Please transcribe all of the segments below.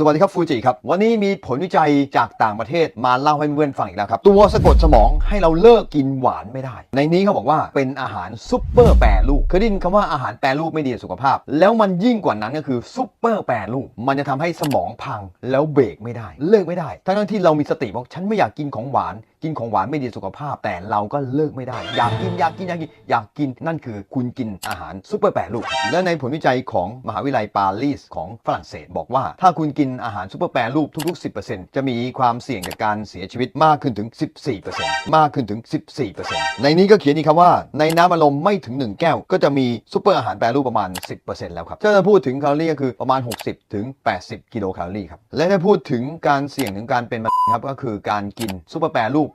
สวัสดีครับฟูจิครับ วันนี้มีผลวิจัยจากต่างประเทศมาเล่าให้เพื่อนๆฟังอีกแล้วครับ ตัวสะกดสมองให้เราเลิกกินหวานไม่ได้ ในนี้เขาบอกว่าเป็นอาหารซุปเปอร์แปรรูปเคยได้ยินคำว่าอาหารแปรรูปไม่ดีต่อสุขภาพ แล้วมันยิ่งกว่านั้นก็คือซุปเปอร์แปรรูปมันจะทำให้สมองพังแล้วเบรกไม่ได้ เลิกไม่ได้ ทั้งที่เรามีสติบอกฉันไม่อยากกินของหวานกินของหวานไม่ดีสุขภาพ แต่เราก็เลิกไม่ได้ อยากกินอยากกินอยากกินอยากกินนั่นคือคุณกินอาหารซุปเปอร์แปรรูปและในผลวิจัยของมหาวิทยาลัยปารีสของฝรั่งเศส บอกว่าถ้าคุณกินอาหารซุปเปอร์แปรรูปทุกๆ 10%จะมีความเสี่ยงจากการเสียชีวิตมากขึ้นถึง 14%มากขึ้นถึง 14%ในนี้ก็เขียนอีกครับว่า ในน้ำอารมณ์ไม่ถึง 1 แก้ว ก็จะมีซุปเปอร์อาหารแปรรูปประมาณ 10%แล้วครับถ้าจะพูดถึงแคลอรี่ก็คือประมาณ 60ถึง80 กิโลแคลอรี่ครับและถ้าพูดถึงการเสี่ยงถึงการเป็นมะเร็งครับก็คือการกินซุปเปอร์แปรรูป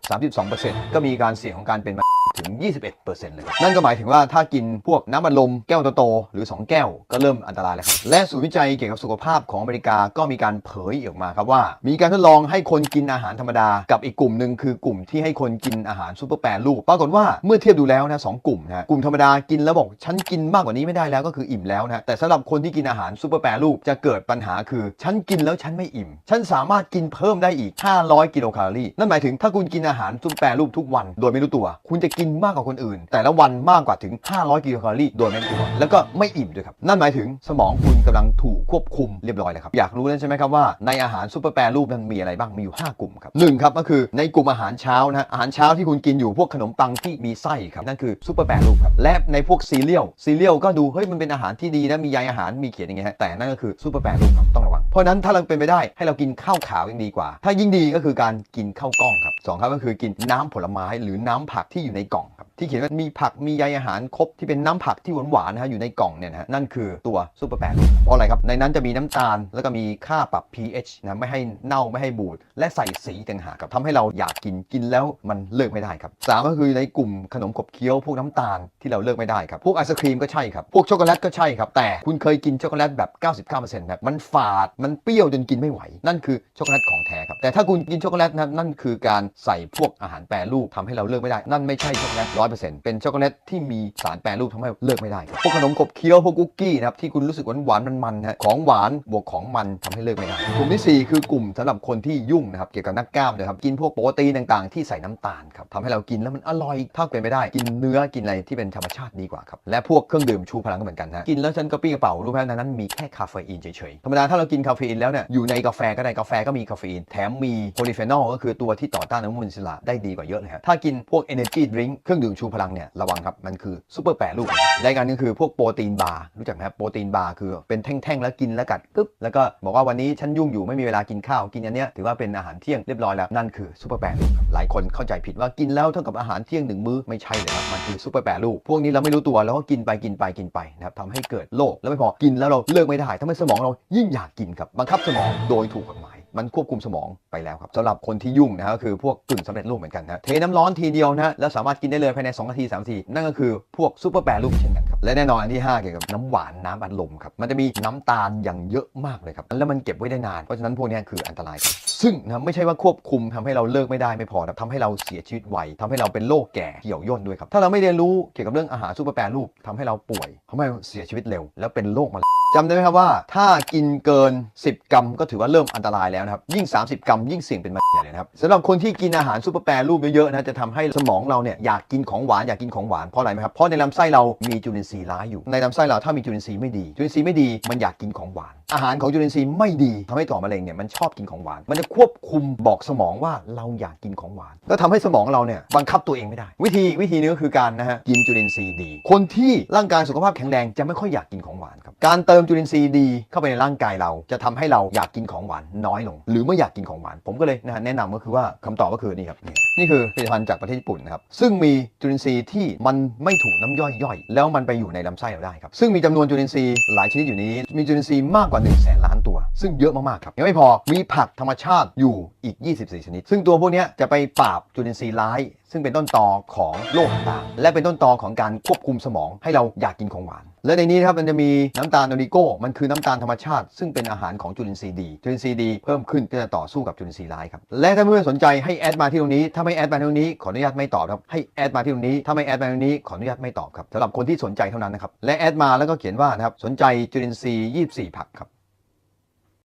32%ก็มีการเสี่ยงของการเป็น ถึง21%เลยครับนั่นก็หมายถึงว่าถ้ากินพวกน้ำอัดลมแก้วโตๆหรือ 2 แก้วก็เริ่มอันตรายแล้วครับและศูนย์วิจัยเกี่ยวกับสุขภาพของอเมริกาก็มีการเผยออกมาครับว่า มีการทดลองให้คนกินอาหารธรรมดากับอีกกลุ่มหนึ่งคือกลุ่มที่ให้คนกินอาหารซูเปอร์แปรรูปปรากฏว่าเมื่อเทียบดูแล้วนะสองกลุ่มนะกลุ่มธรรมดากินแล้วบอกฉันกินมากกว่านี้ไม่ได้แล้วก็คืออิ่มแล้วนะแต่สำหรับคนที่กินอาหารซูเปอร์แปรรูปจะเกิดปัญหาคือฉันกินแล้วฉันไม่อิ่ม ฉันสามารถกินเพิ่มได้อีก 500 กิโลแคลอรี่นั่นหมายถึงถ้าคุณกินอาหารซูเปอร์แปรรูปทุกวัน โดยไม่รู้ตัว คุณจะกินมากกว่าคนอื่น แต่ละวันมากกว่าถึง 500 กิโลแคลอรี่โดยไม่รู้ตัวแล้วก็ไม่อิ่มด้วยครับ นั่นหมายถึงสมองคุณกำลังถูกควบคุมเรียบร้อยแล้วครับ อยากรู้แล้วใช่ไหมครับว่าในอาหารซูเปอร์แปรรูปนั้นมีอะไรบ้าง มีอยู่ 5 กลุ่มครับหนึ่งครับก็คือในกลุ่มอาหารเช้านะ อาหารเช้าที่คุณกินอยู่พวกขนมปังที่มีไส้ครับ นั่นคือซูเปอร์แปรรูปครับ และในพวกซีเรียล ซีเรียลก็ดู เฮ้ย มันเป็นอาหารที่ดีนะ มีใยอาหาร มีเขียนอย่างเงี้ยฮะแต่นั่นก็คือซูเปอร์แปรรูปครับต้องระวัง เพราะนั้นถ้าเราเป็นไปได้ให้เรากินข้าวขาวยังดีกว่า ถ้ายิ่งดีก็คือการกินข้าวกล้องครับสองครับก็คือกินน้ำผลไม้หรือน้ำผักที่อยู่ในกล่องครับที่เขียนว่ามีผักมีใยอาหารครบที่เป็นน้ำผักที่หวานๆนะฮะอยู่ในกล่องเนี่ยนะฮะนั่นคือตัวซูเปอร์แปรเพราะอะไรครับ ในนั้นจะมีน้ำตาล แล้วก็มีค่าปรับ pH นะไม่ให้เน่าไม่ให้บูด และใส่สีต่างหากครับทำให้เราอยากกินกินแล้วมันเลิกไม่ได้ครับสามก็คือในกลุ่มขนมขบเคี้ยวพวกน้ำตาลที่เราเลิกไม่ได้ครับพวกไอศครีมก็ใช่ครับพวกช็อกโกแลตก็ใช่ครับแต่คุณเคยกินช็อกโกแลตแบบ 99%ครับมันฝาดมันเปรี้ยวจนกินไม่ไหว นั่นคือช็อกโกแลตของแท้ครับแต่ถ้าคุณกินช็อกโกแลตนะนั่นคือการใส่พวกอาหารแปรรูปทำให้เราเลิกไม่ได้ นั่นไม่ใช่ช็อกโกแลตร้อยเปอร์เซ็นต์เป็นช็อกโกแลตที่มีสารแปรรูปทำให้เลิกไม่ได้พวกขนมขบเคี้ยวพวกคุกกี้นะครับที่คุณรู้สึกหวานหวานมันมันๆนะฮะของหวานบวกของมันทำให้เลิกไม่ได้กลุ่มที่สี่คือกลุ่มสำหรับคนที่ยุ่งนะครับเกี่ยวกับนักกล้ามนะครับกินพวกโปรตีนต่างๆ ที่ใส่น้ำตาลครับทำให้เรากินแล้วมันอร่อยถ้าเป็นไปได้กินเนื้อกินอะไรที่เป็นธรรมชาติดีกว่าครับและพวกเครื่องดื่มชูพลังก็เหมือนกันนะกินแล้วฉันกระปี้กระเป๋ารู้ไหมนนั้นมีแค่คาเฟอีนเฉยๆธรรมดาถ้าเรากินคาเฟอีนแล้วเนี่ยอยู่ในกาแฟก็ได้กาแฟก็มีคาเฟอีนแถมมีโพลีเฟนอลก็คือตัวที่ต่อต้านอนุมูลอิสระได้ดีกว่าเยอะเลยฮะถ้ากินพวก energy drink เครื่องดื่มชูพลังเนี่ยระวังครับ มันคือซูเปอร์แปรรูปและอีกอันหนึงคือพวกโปรตีนบาร์รู้จักไหมครับโปรตีนบาร์คือเป็นแท่งๆ แล้วกินแล้วกัดกึ๊บแล้วก็บอกว่าวันนี้ฉันยุ่งอยู่ไม่มีเวลากินข้าวกินอันเนี้ยถือว่าเป็นอาหารเที่ยงเรียบร้อยแล้วนั่นคือซูเปอร์แปรรูปหลายคนเข้าใจผิดว่ากินแล้วเท่ากับอาหารเที่ยงหนึ่งมื้อไม่ใช่เลยครับมันคือซูเปอร์แปรรูปพวกนี้เราไม่รู้ตัวแล้วก็กินไปกินไปกินไปนะครับทำให้เกิดโรคแล้วไม่พอกินแล้วเราเลิกไม่ได้ทำให้สมองเรายิ่งอยากกินครับบังคับสมองโดยถูกกฎหมาย มันควบคุมสมองไปแล้วครับสำหรับคนที่ยุ่งนะก็คือพวกกึ่งสำเร็จรูปเหมือนกันนะเทน้ำร้อนทีเดียวนะแล้วสามารถกินได้เลยภายใน2นาที3นาทีนั่นก็คือพวกซูเปอร์แปรรูปเช่นกันครับและแน่นอนอันที่ 5 เกี่ยวกับน้ำหวานน้ำอัดลมครับมันจะมีน้ำตาลอย่างเยอะมากเลยครับแล้วมันเก็บไว้ได้นานเพราะฉะนั้นพวกนี้คืออันตรายครับซึ่งนะไม่ใช่ว่าควบคุมทำให้เราเลิกไม่ได้ไม่พอทำให้เราเสียชีวิตไวทำให้เราเป็นโรคแก่เหี่ยวย่นด้วยครับถ้าเราไม่เรียนรู้เกี่ยวกับเรื่องอาหารซูเปอร์แปรรูปทำให้เราป่วยทำให้เราเสียชีวิตเร็ว แล้วเป็นโรคมา จำได้ไหมครับว่าถ้ากินเกิน 10 กรัมก็ถือว่าเริ่มอันตรายแล้วนะครับ ยิ่ง 30 กรัมยิ่งเสี่ยงเป็นมะเร็งเลยนะครับสำหรับคนที่กินอาหารซูเปอร์แปรรูปเยอะๆนะจะทำให้สมองเราเนี่ยอยากกินของหวานอยากกินของหวานเพราะอะไรไหมครับเพราะในลำไส้เรามีจุลินทรีย์ร้ายอยู่ในลำไส้เราถ้ามีจุลินทรีย์ไม่ดี จุลินทรีย์ไม่ดีมันอยากกินของหวาน อาหารของจุลินทรีย์ไม่ดีทำให้ต่อมะเร็งเนี่ยมันชอบกินของหวาน มันจะควบคุมบอกสมองว่าเราอยากกินของหวานก็ทำให้สมองเราเนี่ยบังคับตัวเองไม่ได้ วิธีวิธีนี้ก็คือการนะฮะกินจุลินทรีย์ดี คนที่ร่างกายสุขภาพแข็งแรงจะไม่ค่อยอยากกินของหวานครับการเติมจุลินทรีย์ดีเข้าไปในร่างกายเราจะทำให้เราอยากกินของหวานน้อยลง หรือไม่อยากกินของหวาน ผมก็เลยนะฮะแนะนำก็คือว่าคำตอบก็คือนี่ครับนี่นี่คือผลิตภัณฑ์จากประเทศญี่ปุ่นนะครับซึ่งมีจุลินทรีย์ที่มันไม่ถูกน้ำย่อยย่อยแล้วมันไปอยู่ในลำไส้เราได้ครับซึ่งมีจำนวนจุลินทรีย์หลายชนิดอยู่นี้มีจุลินทรีย์มากกว่า1นึ่งแสนล้านตัว ซึ่งเยอะมากๆครับยังไม่พอมีผักธรรมชาติอยู่อีก 24 ชนิด ซึ่งตัวพวกนี้จะไปปราบจุลินทรีย์ร้าย ซึ่งเป็นต้นตอของโรคต่างๆและเป็นต้นตอของการควบคุมสมองให้เราอยากกินของหวาน และในนี้นะครับมันจะมีน้ำตาลโอริโก้ มันคือน้ำตาลธรรมชาติ ซึ่งเป็นอาหารของจุลินทรีย์ดี จุลินทรีย์ดีเพิ่มขึ้นก็จะต่อสู้กับจุลินทรีย์ร้ายครับ และถ้าเพื่อนสนใจให้แอดมาที่ตรงนี้ ถ้าไม่แอดมาที่ตรงนี้ขออนุญาตไม่ตอบครับ ให้แอดมาที่ตรงนี้ ถ้าไม่แอดมาที่ตรงนี้ขออนุญาตไม่ตอบครับสำหรับคนที่สนใจเท่านั้นนะครับ และแอดมาแล้วก็เขียนว่านะครับ สนใจจุลินทรีย์ 24 ผักครับ